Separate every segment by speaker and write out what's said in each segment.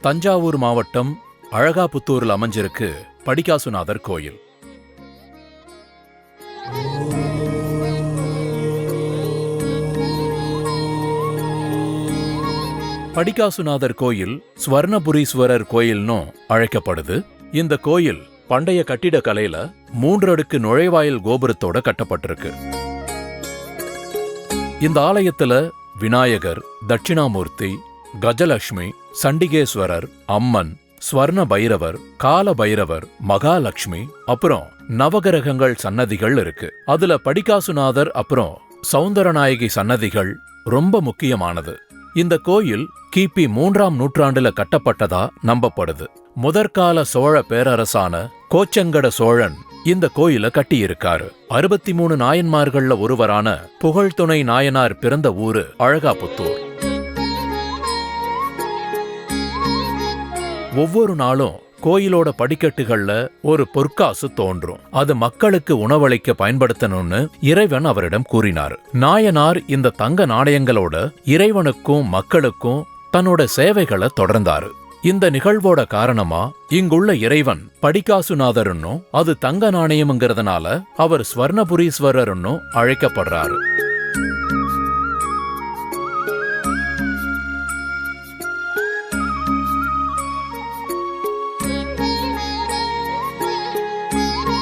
Speaker 1: தஞ்சாவூர் மாவட்டம் அழகாபுத்தூரில் அமைஞ்சிருக்கு படிகாசுநாதர் கோயில். படிகாசுநாதர் கோயில் ஸ்வர்ணபுரீஸ்வரர் கோயில்னும் அழைக்கப்படுது. இந்த கோயில் பண்டைய கட்டிடக்கலையில மூன்று அடுக்கு நுழைவாயில் கோபுரத்தோட கட்டப்பட்டிருக்கு. இந்த ஆலயத்துல விநாயகர் தட்சிணாமூர்த்தி கஜலட்சுமி சண்டிகேஸ்வரர் அம்மன் ஸ்வர்ண பைரவர் கால பைரவர் மகாலட்சுமி அப்புறம் நவகிரகங்கள் சன்னதிகள் இருக்கு. அதுல படிகாசுநாதர் அப்புறம் சௌந்தரநாயகி சன்னதிகள் ரொம்ப முக்கியமானது. இந்த கோயில் கிபி மூன்றாம் நூற்றாண்டுல கட்டப்பட்டதா நம்பப்படுது. முதற்கால சோழ பேரரசான கோச்சங்கட சோழன் இந்த கோயில கட்டியிருக்காரு. அறுபத்தி மூணு நாயன்மார்கள்ல ஒருவரான புகழ்துணை நாயனார் பிறந்த ஊரு அழகாபுத்தூர். ஒவ்வொரு நாளும் கோயிலோட படிக்கட்டுகள்ல ஒரு பொற்காசு தோன்றும். அது மக்களுக்கு உணவளிக்க பயன்படுத்தணும்னு இறைவன் அவரிடம் கூறினார். நாயனார் இந்த தங்க நாணயங்களோட இறைவனுக்கும் மக்களுக்கும் தன்னோட சேவைகளை தொடர்ந்தாரு. இந்த நிகழ்வோட காரணமா இங்குள்ள இறைவன் படிகாசுநாதர்னும் அது தங்க நாணயம்ங்கிறதுனால அவர் ஸ்வர்ணபுரீஸ்வரர்னும் அழைக்கப்படுறாரு.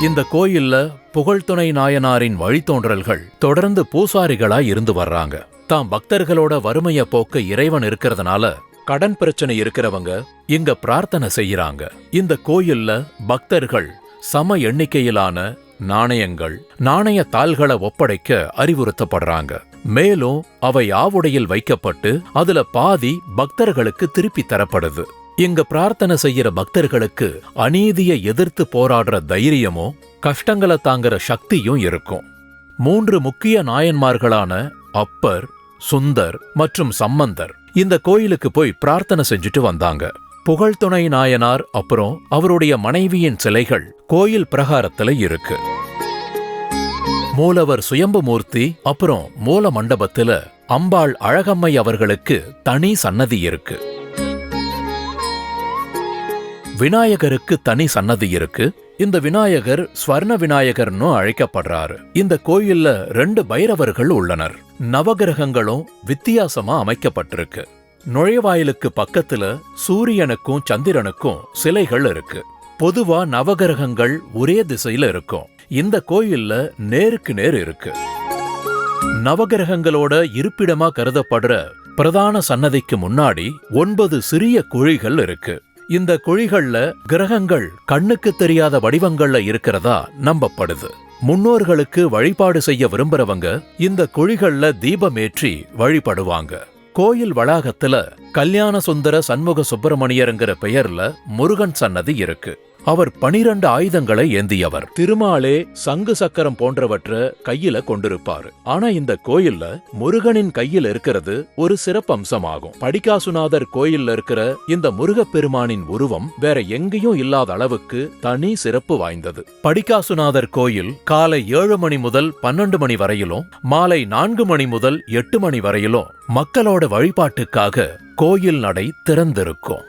Speaker 1: இந்த கோயில்ல புகழ்துணை நாயனாரின் வழித்தோன்றல்கள் தொடர்ந்து பூசாரிகளா இருந்து வர்றாங்க. தாம் பக்தர்களோட வறுமைய போக்க இறைவன் இருக்கிறதுனால கடன் பிரச்சனை இருக்கிறவங்க இங்க பிரார்த்தனை செய்யறாங்க. இந்த கோயில்ல பக்தர்கள் சம எண்ணிக்கையிலான நாணயங்கள் நாணய தாள்களை ஒப்படைக்க அறிவுறுத்தப்படுறாங்க. மேலும் அவை ஆவுடையில் வைக்கப்பட்டு அதுல பாதி பக்தர்களுக்கு திருப்பி தரப்படுது. இங்க பிரார்த்தனை செய்யற பக்தர்களுக்கு அநீதியை எதிர்த்து போராடுற தைரியமும் கஷ்டங்களை தாங்குற சக்தியும் இருக்கும். மூன்று முக்கிய நாயன்மார்களான அப்பர் சுந்தர் மற்றும் சம்பந்தர் இந்த கோயிலுக்கு போய் பிரார்த்தனை செஞ்சுட்டு வந்தாங்க. புகழ்துணை நாயனார் அப்புறம் அவருடைய மனைவியின் சிலைகள் கோயில் பிரகாரத்துல இருக்கு. மூலவர் சுயம்புமூர்த்தி அப்புறம் மூல மண்டபத்துல அம்பாள் அழகம்மை அவர்களுக்கு தனி சன்னதி இருக்கு. விநாயகருக்கு தனி சன்னதி இருக்கு. இந்த விநாயகர் ஸ்வர்ண விநாயகர்னு அழைக்கப்படுறாரு. இந்த கோயில்ல ரெண்டு பைரவர்கள் உள்ளனர். நவகிரகங்களும் வித்தியாசமா அமைக்கப்பட்டிருக்கு. நுழைவாயிலுக்கு பக்கத்துல சூரியனுக்கும் சந்திரனுக்கும் சிலைகள் இருக்கு. பொதுவா நவகிரகங்கள் ஒரே திசையில இருக்கும். இந்த கோயில்ல நேருக்கு நேர் இருக்கு. நவகிரகங்களோட இருப்பிடமா கருதப்படுற பிரதான சன்னதிக்கு முன்னாடி ஒன்பது சிறிய குழிகள் இருக்கு. இந்த குழிகள்ல கிரகங்கள் கண்ணுக்கு தெரியாத வடிவங்கள்ல இருக்கிறதா நம்பப்படுது. முன்னோர்களுக்கு வழிபாடு செய்ய விரும்புறவங்க இந்த குழிகள்ல தீபமேற்றி வழிபடுவாங்க. கோயில் வளாகத்துல கல்யாண சுந்தர சண்முக சுப்பிரமணியருங்கிற பெயர்ல முருகன் சன்னதி இருக்கு. அவர் பனிரண்டு ஆயுதங்களை ஏந்தியவர். திருமாலே சங்கு சக்கரம் போன்றவற்றை கையில கொண்டிருப்பாரு. ஆனா இந்த கோயில்ல முருகனின் கையில் இருக்கிறது ஒரு சிறப்பம்சமாகும். படிகாசுநாதர் கோயில்ல இருக்கிற இந்த முருகப்பெருமானின் உருவம் வேற எங்கேயும் இல்லாத அளவுக்கு தனி சிறப்பு வாய்ந்தது. படிகாசுநாதர் கோயில் காலை ஏழு மணி முதல் பன்னெண்டு மணி வரையிலும் மாலை நான்கு மணி முதல் எட்டு மணி வரையிலும் மக்களோட வழிபாட்டுக்காக கோயில் நடை திறந்திருக்கும்.